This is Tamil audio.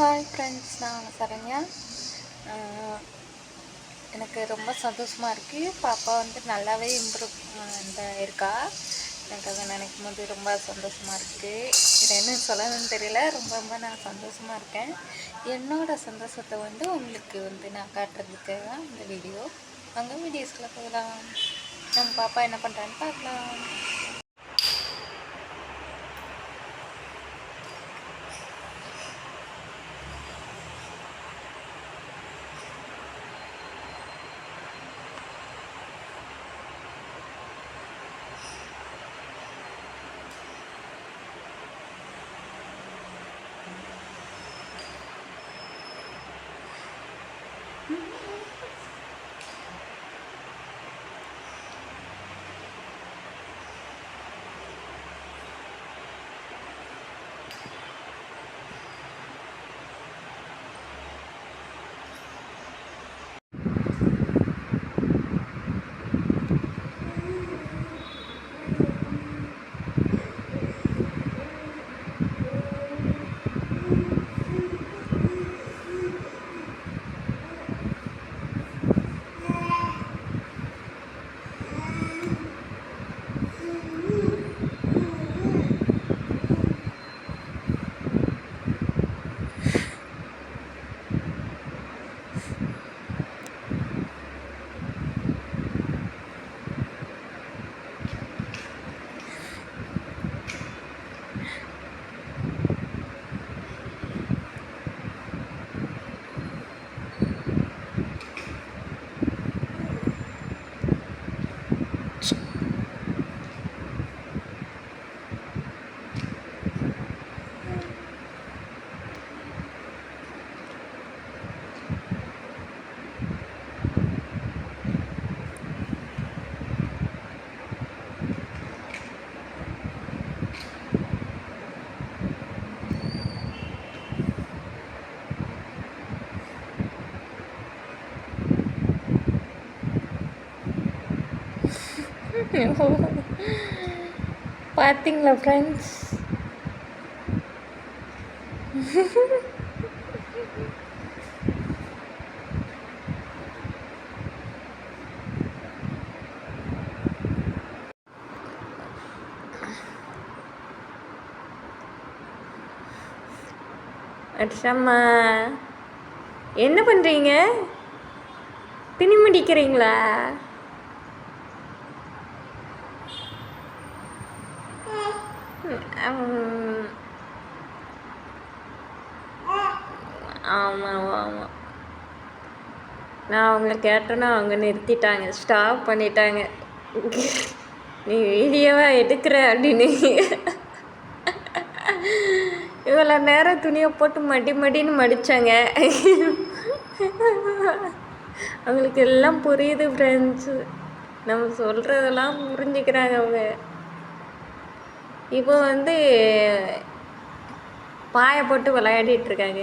ஹாய் ஃப்ரெண்ட்ஸ் நான் சரண்யா. எனக்கு ரொம்ப சந்தோஷமாக இருக்குது பாப்பா வந்து நல்லாவே இம்ப்ரூவ் இந்த இருக்கா? எனக்கு அதை நினைக்கும் போது ரொம்ப சந்தோஷமாக இருக்குது இது என்ன சொல்லணும்னு தெரியல. ரொம்ப ரொம்ப நான் சந்தோஷமாக இருக்கேன். என்னோட சந்தோஷத்தை வந்து உங்களுக்கு வந்து நான் காட்டுறதுக்கு தான் இந்த வீடியோ. அங்கே வீடியோஸ்குள்ளே போகலாம். நம்ம பாப்பா என்ன பண்ணுறான்னு பார்க்கலாம். பார்த்தீங்களா ஃப்ரெண்ட்ஸ் அடிச்சம்மா என்ன பண்ணுறீங்க திணிமடிக்கிறீங்களா? ஆமாம் ஆமாம் நான் அவங்கள கேட்டேன்னா அவங்க நிறுத்திட்டாங்க. ஸ்டாப் பண்ணிட்டாங்க. நீ வீடியோவாக எடுக்கிற அப்படின்னு. இவ்வளோ நேரம் துணியை போட்டு மடி மடின்னு மடித்தாங்க அவங்களுக்கு எல்லாம் புரியுது ஃப்ரெண்ட்ஸு நம்ம சொல்கிறதெல்லாம் புரிஞ்சுக்கிறாங்க அவங்க. இப்போ வந்து பாயை போட்டு விளையாடிட்டு இருக்காங்க.